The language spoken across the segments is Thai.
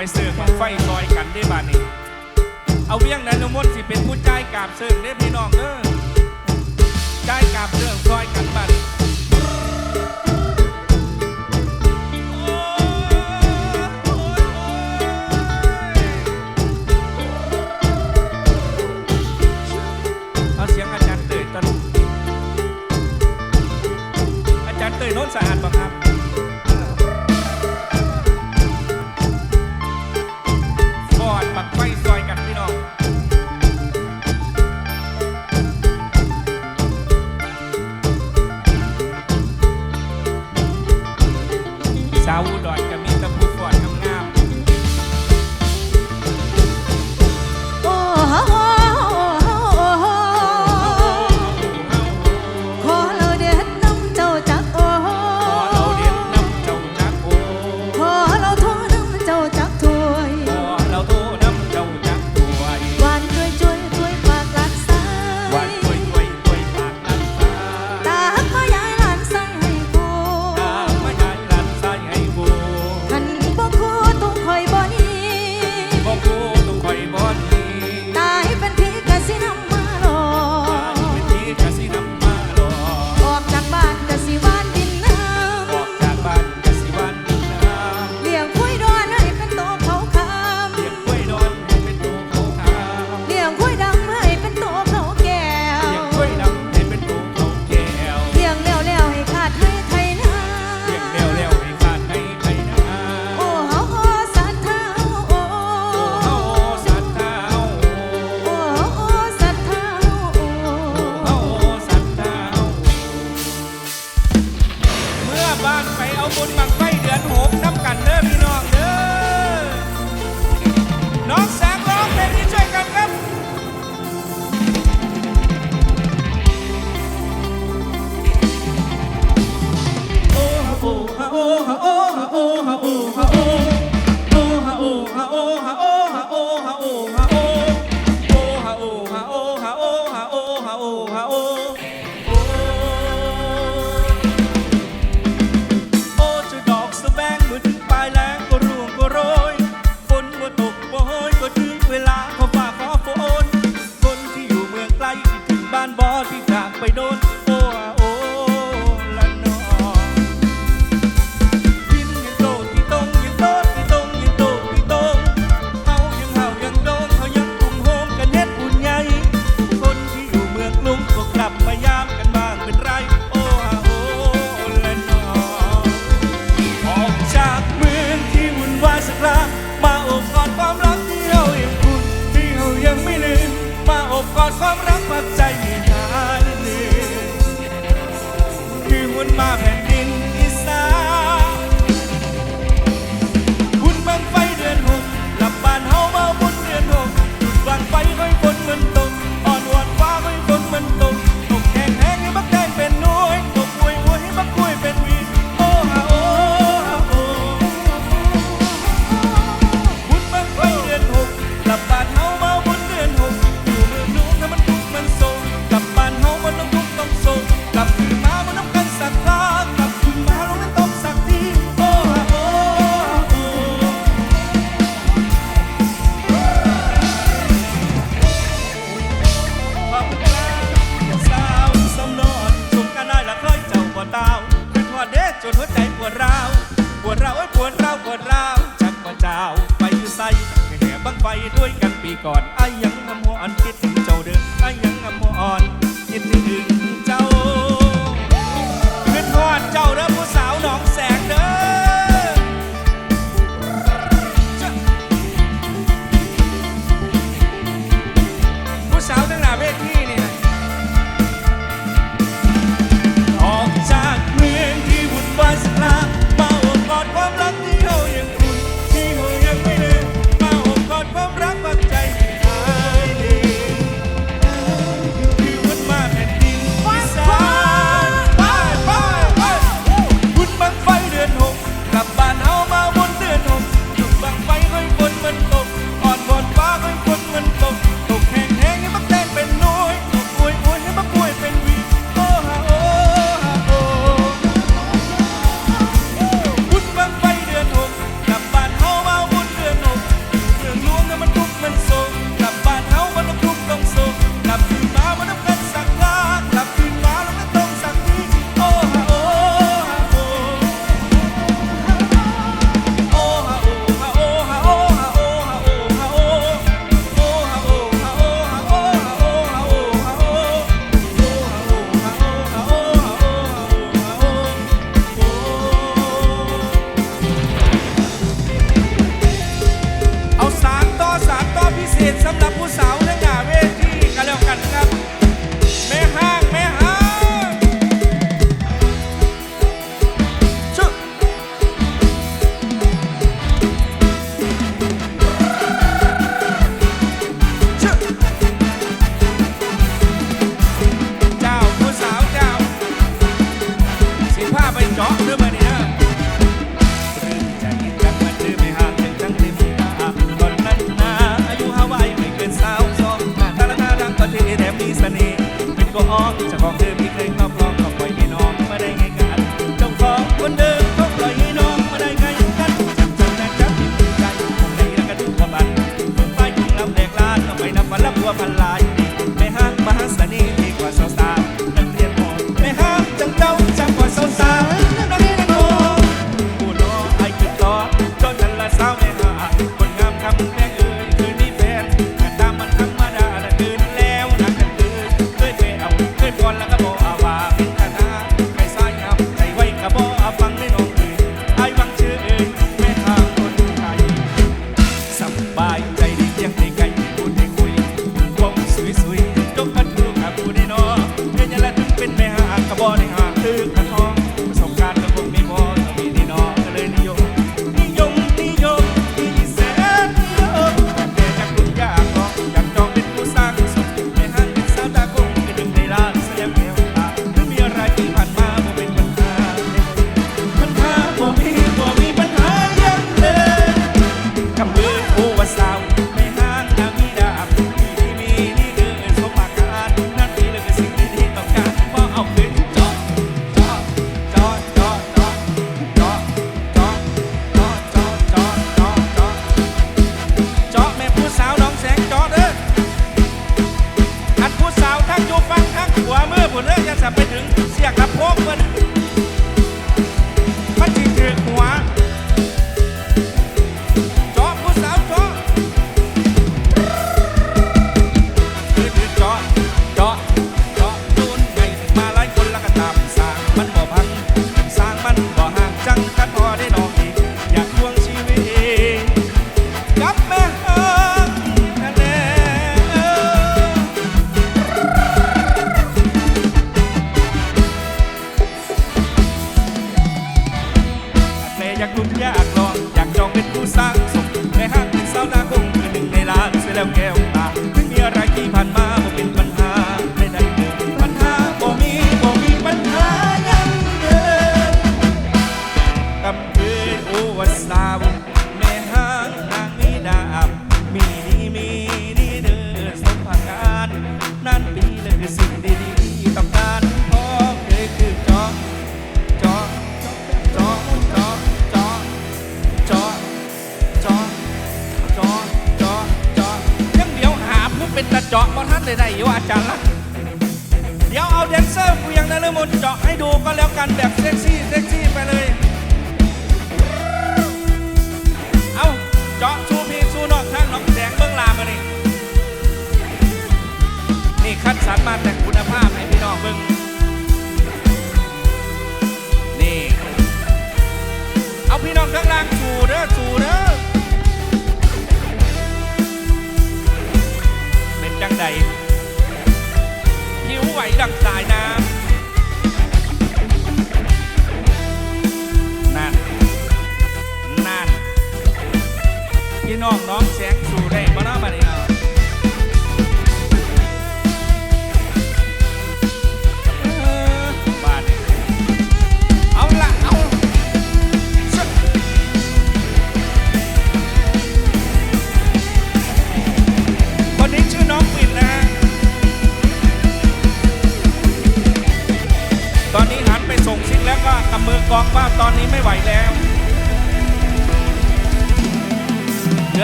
ไปเสิร์ฟของไฟลอยกันได้บ้านนี้ เอาเวียงนั้นนมดสิเป็นผู้ใจ่ายกาบเสิร์ฟได้พี่น้องเด้อจ่ายกาบเรื่องลอยกันบ้านนี้ ไปเอาบุญบังไฟเดือนหกน้ำกันเด้อพี่น้องเด้อน้อง อนพี่จากไปโดน ไปด้วยกันปีก่อนไอ้ยัง มันละพัวพันลาน จังกันพอได้นองอีกอยากทวงชีวิตกับแม่ฮักคะแนนแม่อยากลุ้นอยากลองอยากจองเป็นผู้สร้างสุขแม่ห้างเป็นสาวนาคงคือหนึ่งในล้านเสียแล้วแก้วาะบ่ท่านใดๆอยู่อาจารย์ละเดี๋ยวเอาแดนเซอร์กูยังนฤมลเจาะให้ดูก็แล้วกันแบบเซ็กซี่เซ็กซี่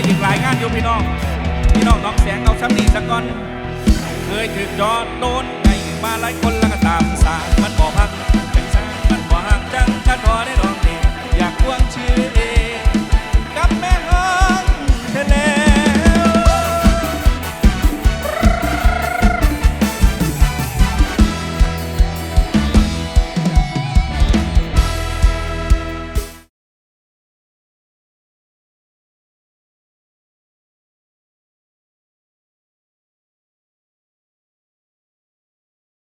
ลืออีกหลายงานอยู่พี่น้อง พี่น้องน้องแสงเอาซ้ำนี่สักก่อน เคยถึกจอดโดนไงมาหลายคนแล้วก็ตามสารมันบอกพัก